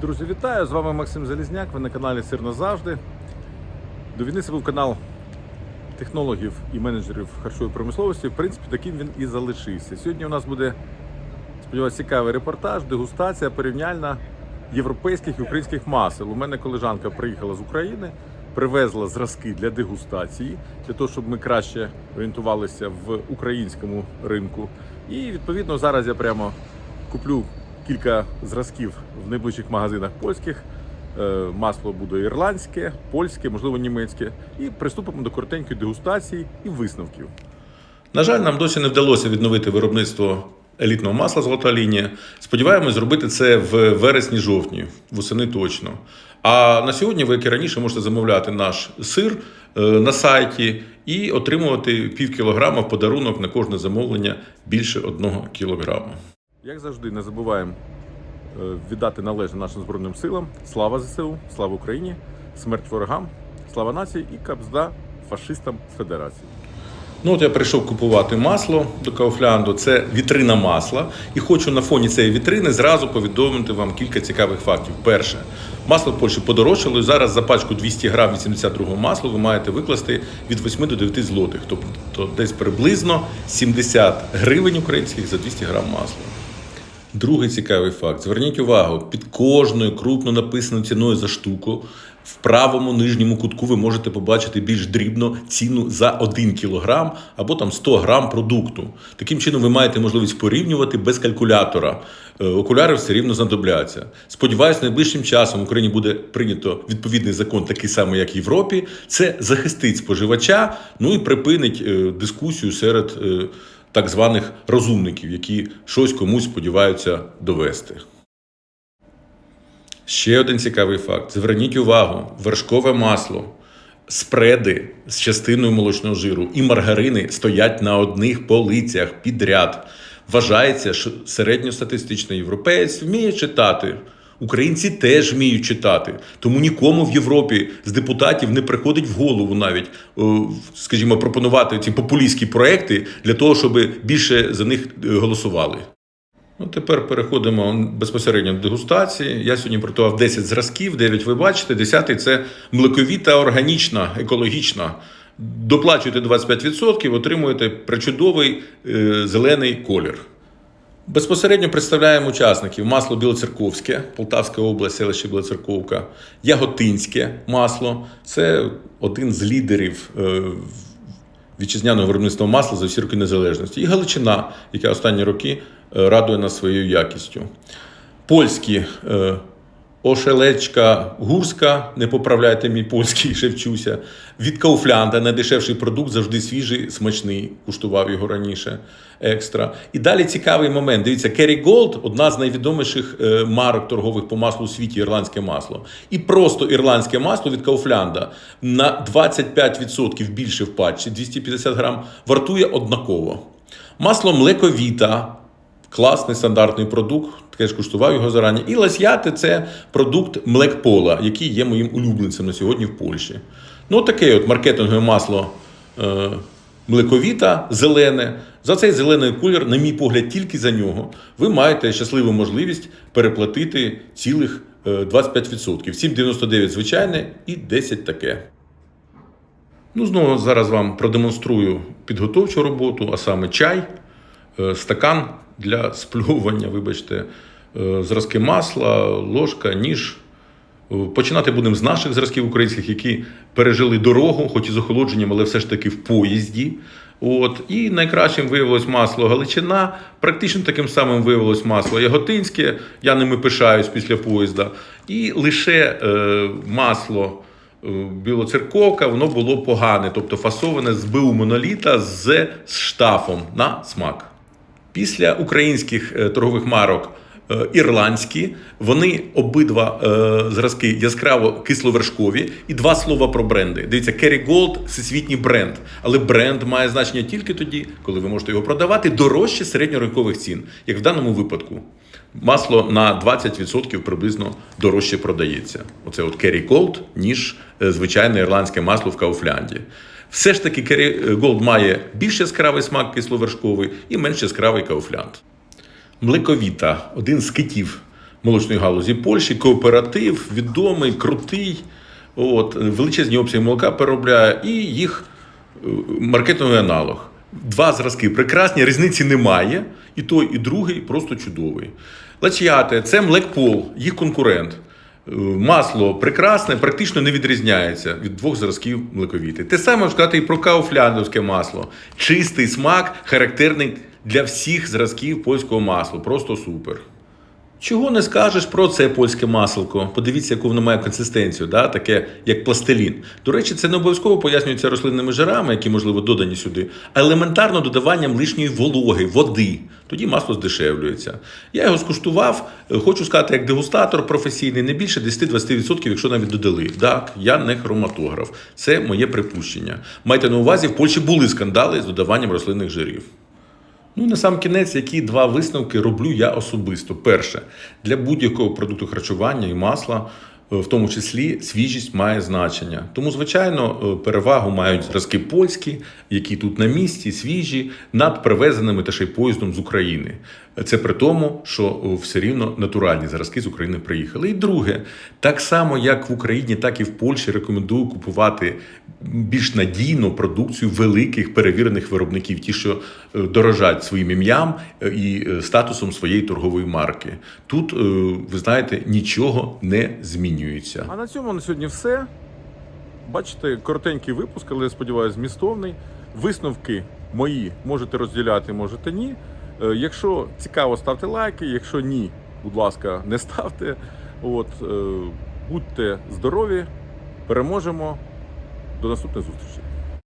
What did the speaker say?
Друзі, вітаю! З вами Максим Залізняк. Ви на каналі Сир назавжди. До війни це був канал технологів і менеджерів харчової промисловості. В принципі, таким він і залишився. Сьогодні у нас буде, сподіваюся, цікавий репортаж, дегустація порівняльна європейських і українських масел. У мене колежанка приїхала з України, привезла зразки для дегустації, для того, щоб ми краще орієнтувалися в українському ринку. І відповідно зараз я прямо куплю кілька зразків в найближчих магазинах польських. Е, Масло буде ірландське, польське, можливо, німецьке. І приступимо до коротенької дегустації і висновків. На жаль, нам досі не вдалося відновити виробництво елітного масла золота лінія. Сподіваємось зробити це в вересні-жовтні, восени точно. А на сьогодні ви, як і раніше, можете замовляти наш сир е, на сайті і отримувати пів кілограма в подарунок на кожне замовлення більше одного кілограма. Як завжди, не забуваємо е, віддати належне нашим Збройним силам. Слава ЗСУ, слава Україні, смерть ворогам, слава нації і капзда фашистам Федерації. Ну, от я прийшов купувати масло до Кауфлянду. Це вітрина масла. І хочу на фоні цієї вітрини зразу повідомити вам кілька цікавих фактів. Перше, масло в Польщі подорожчало. і Зараз за пачку 200 грам 82 масла ви маєте викласти від 8 до 9 злотих. Тобто десь приблизно 70 гривень українських за 200 грам масла. Другий цікавий факт. Зверніть увагу, під кожною крупно написаною ціною за штуку в правому нижньому кутку ви можете побачити більш дрібно ціну за 1 кілограм або там 100 грам продукту. Таким чином, ви маєте можливість порівнювати без калькулятора. Е, Окуляри все рівно знадобляться. Сподіваюсь, найближчим часом в Україні буде прийнято відповідний закон, такий самий, як в Європі. Це захистить споживача, ну і припинить е, дискусію серед. Так званих розумників, які щось комусь сподіваються довести. Ще один цікавий факт: зверніть увагу: вершкове масло, спреди з частиною молочного жиру і маргарини стоять на одних полицях підряд. Вважається, що середньостатистичний європеєць вміє читати. Українці теж вміють читати, тому нікому в Європі з депутатів не приходить в голову навіть, скажімо, пропонувати ці популістські проекти для того, щоб більше за них е, голосували. Ну, тепер переходимо безпосередньо до дегустації. Я сьогодні приготував 10 зразків, 9 ви бачите, 10 це млековіта, органічна, екологічна. Доплачуєте 25%, отримуєте причудовий е, зелений колір. Безпосередньо представляємо учасників масло Білоцерковське, Полтавська область, селище Білоцерковка, Яготинське масло. Це один з лідерів е, вітчизняного виробництва масла за всі роки незалежності. І Галичина, яка останні роки е, радує нас своєю якістю. Польські е, Ошелечка Гурська, не поправляйте мій польський, ще вчуся. Від Кауфлянда найдешевший продукт, завжди свіжий, смачний. Куштував його раніше. Екстра. І далі цікавий момент. Дивіться, Керрі Голд одна з найвідоміших е, марок торгових по маслу у світі ірландське масло. І просто ірландське масло від Кауфлянда на 25% більше в патчі, 250 грам, вартує однаково. Масло млековіта, класний стандартний продукт. Теж куштував його зарані. І ласьяти це продукт Млекпола, який є моїм улюбленцем на сьогодні в Польщі. Ну, таке от маркетингове масло е, млековіта, зелене. За цей зелений колір, на мій погляд, тільки за нього, ви маєте щасливу можливість переплатити цілих е, 25%. 7,99 звичайне і 10 таке. Ну, знову зараз вам продемонструю підготовчу роботу, а саме чай, е, стакан для спльовування, вибачте, е, зразки масла, ложка, ніж. Е, Починати будемо з наших зразків українських, які пережили дорогу, хоч і з охолодженням, але все ж таки в поїзді. От. І найкращим виявилось масло Галичина, практично таким самим виявилось масло Яготинське, я ними пишаюсь після поїзда. І лише е, масло е, Білоцерковка, воно було погане, тобто фасоване з БУ з штафом на смак. Після українських е, торгових марок е, ірландські, вони обидва е, зразки яскраво кисловершкові. І два слова про бренди. Дивіться, Kerry Gold – всесвітній бренд. Але бренд має значення тільки тоді, коли ви можете його продавати дорожче середньоринкових цін, як в даному випадку. Масло на 20% приблизно дорожче продається. Оце от Kerry Gold, ніж звичайне ірландське масло в Кауфлянді. Все ж таки, Kerry Gold має більш яскравий смак кисловершковий і менш яскравий кауфлянд. Млековіта один з китів молочної галузі Польщі, кооператив, відомий, крутий. От, величезні обсяги молока переробляє і їх е, маркетинговий аналог. Два зразки прекрасні, різниці немає. І той, і другий просто чудовий. Лачіати це Млекпол, їх конкурент. Е, Масло прекрасне, практично не відрізняється від двох зразків млековіти. Те саме сказати і про кауфляндовське масло. Чистий смак, характерний для всіх зразків польського масла. Просто супер. Чого не скажеш про це польське маселко? Подивіться, яку воно має консистенцію, да? таке як пластилін. До речі, це не обов'язково пояснюється рослинними жирами, які, можливо, додані сюди, а елементарно додаванням лишньої вологи, води. Тоді масло здешевлюється. Я його скуштував, хочу сказати, як дегустатор професійний, не більше 10-20%, якщо навіть додали. Так, я не хроматограф. Це моє припущення. Майте на увазі, в Польщі були скандали з додаванням рослинних жирів. Ну і на сам кінець, які два висновки роблю я особисто. Перше, для будь-якого продукту харчування і масла, е, в тому числі свіжість має значення. Тому, звичайно, е, перевагу мають зразки польські, які тут на місці, свіжі, над привезеними та ще й поїздом з України. Це при тому, що е, все рівно натуральні зразки з України приїхали. І друге, так само як в Україні, так і в Польщі рекомендую купувати більш надійну продукцію великих перевірених виробників, ті, що е, дорожать своїм ім'ям е, і статусом своєї торгової марки. Тут, ви знаєте, нічого не змінюється. А на цьому на сьогодні все. Бачите, коротенький випуск, але я сподіваюся, змістовний. Висновки мої можете розділяти, можете ні. Е, Якщо цікаво, ставте лайки. Якщо ні, будь ласка, не ставте. От, е, будьте здорові, переможемо. До наступних зустрічей.